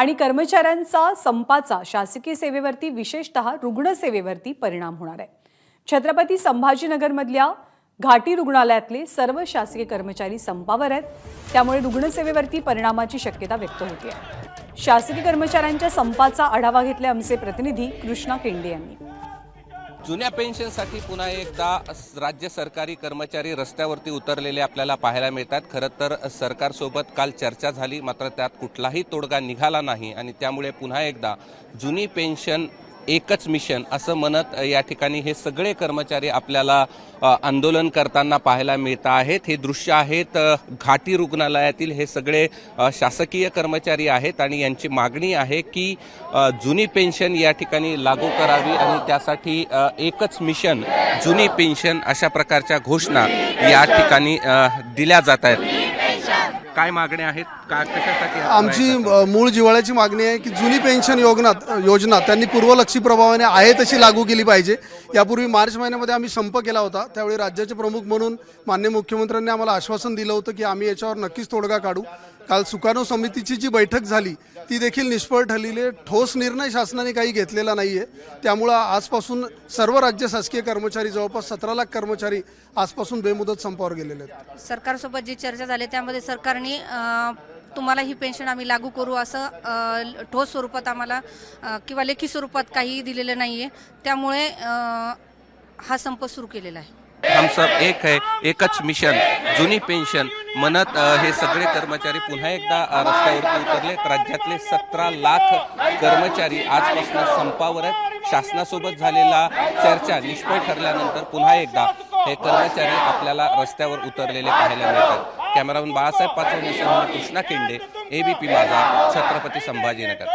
आणि कर्मचाऱ्यांचा संपाचा शासकीय सेवेवरती विशेषतः रुग्णसेवेवरती परिणाम होणार आहे. छत्रपती संभाजीनगरमधल्या घाटी रुग्णालयातले सर्व शासकीय कर्मचारी संपावर आहेत. त्यामुळे रुग्णसेवेवरती परिणामाची शक्यता व्यक्त होते शासकीय कर्मचाऱ्यांच्या संपाचा आढावा घेतले आमचे प्रतिनिधी कृष्णा केंडे यांनी. जुन्या पेन्शनसाठी पुन्हा एकदा राज्य सरकारी कर्मचारी रस्त्यावरती उतरलेले आपल्याला पाहायला मिळतात. खरं तर सरकारसोबत काल चर्चा झाली मात्र त्यात कुठलाही तोडगा निघाला नाही. आणि त्यामुळे पुन्हा एकदा जुनी पेन्शन एकच मिशन असं म्हणत या ठिकाणी हे सगळे कर्मचारी आपल्याला आंदोलन करताना पाहायला मिळत आहेत. हे दृश्य आहेत घाटी रुग्णालयातील हे सगळे शासकीय कर्मचारी आहेत आणि यांची मागणी आहे की जुनी पेन्शन या ठिकाणी लागू करावी आणि त्यासाठी एकच मिशन जुनी पेन्शन अशा प्रकारच्या घोषणा या ठिकाणी दिल्या जात आहेत. काय मागण्या आहेत? का कशासाठी आमची मूळ जिव्हाळ्याची मागणी आहे की जुनी पेन्शन योजना योजना त्यांनी पूर्वलक्षी प्रभावाने आहे तशी लागू केली पाहिजे. यापूर्वी मार्च महिन्यामध्ये आम्ही संप केला होता. त्यावेळी राज्याचे प्रमुख म्हणून मान्य मुख्यमंत्र्यांनी आम्हाला आश्वासन दिलं होतं की आम्ही याच्यावर नक्कीच तोडगा काढू. काल सुकाणू समितीची जी बैठक झाली ती देखील निष्फळ ठरलेली आहे. ठोस निर्णय शासनाने काही घेतलेला नाही आहे त्यामुळं आजपासून सर्व राज्य शासकीय कर्मचारी जवळपास सतरा लाख कर्मचारी आजपासून बेमुदत संपावर गेलेले आहेत. सरकारसोबत जी चर्चा झाली त्यामध्ये सरकारने तुम्हाला ही पेन्शन आम्ही लागू करू असं ठोस स्वरूपात आम्हाला किंवा लेखी स्वरूपात काही दिलेलं नाही आहे त्यामुळे हा संप सुरू केलेला आहे. हम सब एक है एकच मिशन जुनी पेन्शन म्हणत हे सगळे कर्मचारी पुन्हा एकदा रस्त्यावरती उतरलेत राज्यातले सतरा लाख कर्मचारी आजपासून संपावर आहेत. शासनासोबत झालेला चर्चा निष्फळ ठरल्यानंतर पुन्हा एकदा हे कर्मचारी आपल्याला रस्त्यावर उतरलेले पाहायला मिळतात. कॅमेरामन बाळासाहेब पाचवणेसह कृष्णा केंडे एबीपी माझा छत्रपती संभाजीनगर.